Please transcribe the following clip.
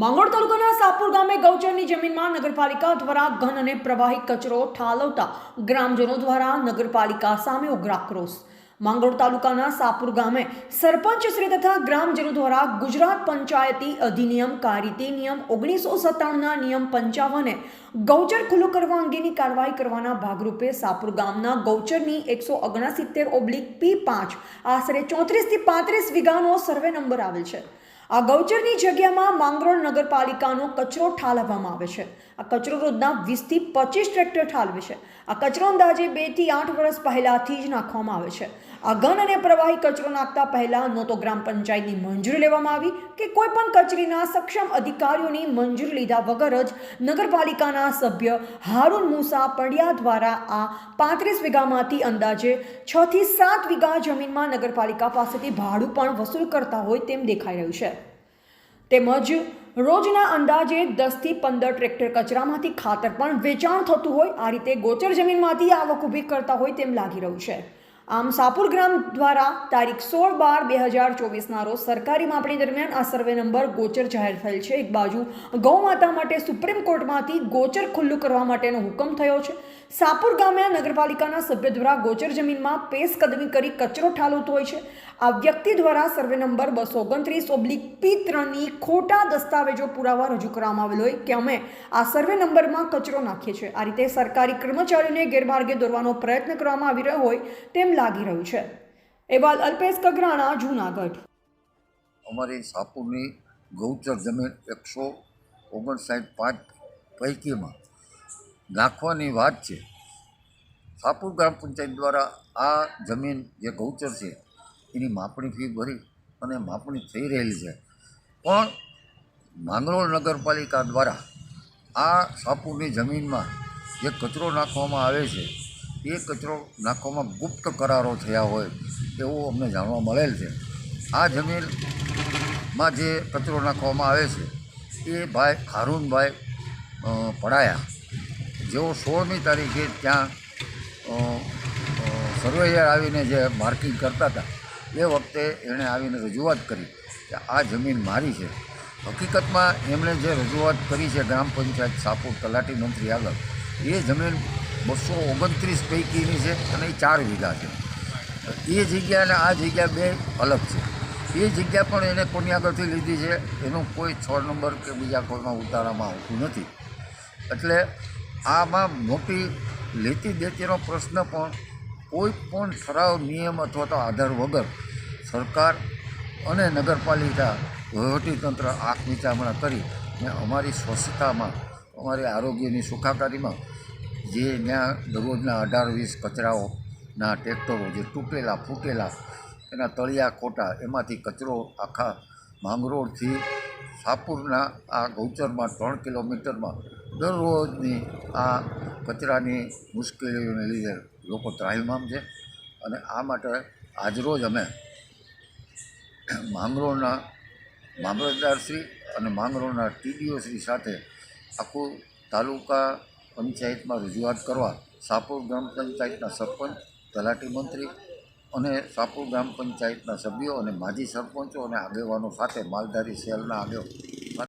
માંગરોળ તાલુકાના સાપુર ગામે ગૌચરની જમીનમાં નગરપાલિકા દ્વારા ઘન અને પ્રવાહી કચરો ઠાલવતા ગ્રામજનો દ્વારા નગરપાલિકા સામે ઉગ્ર આક્રોશ. માંગરોળ તાલુકાના સાપુર ગામે સરપંચ શ્રી તથા ગ્રામજનો દ્વારા ગુજરાત પંચાયતી અધિનિયમ કાયદી નિયમ ઓગણીસો સત્તાણુંના નિયમ પંચાવને ગૌચર ખુલ્લું કરવા અંગેની કાર્યવાહી કરવાના ભાગરૂપે સાપુર ગામના ગૌચરની એકસો ઓગણસિત્તેર ઓબ્લિક પી પાંચ આશરે ચોત્રીસથી પાંત્રીસ વીઘાનો સર્વે નંબર આવેલ છે. આ ગૌચરની જગ્યામાં માંગરોળ નગરપાલિકાનો કચરો ઠાલવવામાં આવે છે. આ કચરો રોજના વીસથી પચીસ ટ્રેક્ટર ઠાલવે છે. આ કચરો અંદાજે બેથી આઠ વર્ષ પહેલાંથી જ નાખવામાં આવે છે. આ ઘન અને પ્રવાહી કચરો નાખતા પહેલાં ન તો ગ્રામ પંચાયતની મંજૂરી લેવામાં આવી કે કોઈ પણ કચેરીના સક્ષમ અધિકારીઓની મંજૂરી લીધા વગર જ નગરપાલિકાના સભ્ય હારૂન મુસા પડિયા દ્વારા આ પાંત્રીસ વીઘામાંથી અંદાજે છથી સાત વીઘા જમીનમાં નગરપાલિકા પાસેથી ભાડું પણ વસૂલ કરતા હોય તેમ દેખાઈ રહ્યું છે. તેમજ રોજના અંદાજે દસથી પંદર ટ્રેક્ટર કચરામાંથી ખાતર પણ વેચાણ થતું હોય, આ રીતે ગોચર જમીનમાંથી આવક ઊભી કરતા હોય તેમ લાગી રહ્યું છે. આમ સાપુર ગ્રામ દ્વારા તારીખ સોળ બાર બે હજાર ચોવીસના રોજ સરકારી માપણી દરમિયાન આ સર્વે નંબર ગોચર જાહેર થયેલ છે. એક બાજુ ગૌ માતા માટે સુપ્રીમ કોર્ટમાંથી ગોચર ખુલ્લું કરવા માટેનો હુકમ થયો છે. સાપુર ગામે નગરપાલિકાના સભ્ય દ્વારા ગોચર જમીનમાં પેસ કદમી કરી કચરો ઠાલવતો હોય છે. આ વ્યક્તિ દ્વારા સર્વે નંબર બસો ઓગણત્રીસ ઓબ્લિક પી ત્રણની ખોટા દસ્તાવેજો પુરાવા રજૂ કરવામાં આવેલ હોય કે અમે આ સર્વે નંબરમાં કચરો નાખીએ છીએ. આ રીતે સરકારી કર્મચારીઓને ગેરમાર્ગે દોરવાનો પ્રયત્ન કરવામાં આવી રહ્યો હોય તેમ લાગી રહ્યું છે. એવાલ અલ્પેશ કગરાણા, જૂનાગઢ. અમારી સાપુરની ગૌચર જમીન એકસો ઓગણસાઠ પાંચ પૈકીમાં. નાખવાની વાત છે. સાપુર ગ્રામ પંચાયત દ્વારા આ જમીન જે ગૌચર છે, એની માપણી ફી ભરી અને માપણી થઈ રહેલી છે. પણ માંગરોળ નગરપાલિકા દ્વારા આ સાપુરની જમીનમાં જે કચરો નાખવામાં આવે છે એ કચરો નાખવામાં ગુપ્ત કરારો થયા હોય એવું અમને જાણવા મળેલ છે. આ જમીનમાં જે કચરો નાખવામાં આવે છે, એ ભાઈ હારૂનભાઈ પડાયા. જેઓ સોળમી તારીખે ત્યાં સર્વેયર આવીને જે માર્કિંગ કરતા હતા, એ વખતે એણે આવીને રજૂઆત કરી કે આ જમીન મારી છે. હકીકતમાં એમણે જે રજૂઆત કરી છે ગ્રામ પંચાયત સાપુર તલાટી મંત્રી આગળ, એ જમીન બસો ઓગણત્રીસ પૈકીની છે અને એ ચાર વીઘા છે. એ જગ્યા અને આ જગ્યા બે અલગ છે. એ જગ્યા પણ એને કોની આગળથી લીધી છે, એનું કોઈ છ નંબર કે બીજા કોઈમાં ઉતારવામાં આવતું નથી. એટલે આમાં મોટી લેતી દેતીનો પ્રશ્ન પણ કોઈ પણ ઠરાવ, નિયમ અથવા તો આધાર વગર સરકાર અને નગરપાલિકા, વહીવટીતંત્ર આંખ વિચારણા કરી ને અમારી સ્વચ્છતામાં, અમારી આરોગ્યની સુખાકારીમાં જે ત્યાં દરરોજના અઢાર વીસ કચરાઓના ટ્રેક્ટરો જે તૂટેલા, ફૂટેલા, એના તળિયા ખોટા, એમાંથી કચરો આખા માંગરોળથી સાપુરના આ ગૌચરમાં ત્રણ કિલોમીટરમાં દરરોજની આ કચરાની મુશ્કેલીઓને લીધે લોકો ત્રાહિમામ છે. અને આ માટે આજરોજ અમે માંગરોળના મામલતદારશ્રી અને માંગરોળના ટીડીઓ શ્રી સાથે આખું તાલુકા પંચાયતમાં રજૂઆત કરવા સાપુર ગ્રામ પંચાયતના સરપંચ, તલાટી મંત્રી અને સાપુર ગ્રામ પંચાયતના સભ્યો અને માજી સરપંચો અને આગેવાનો સાથે માલધારી સેલના આગેવાનો.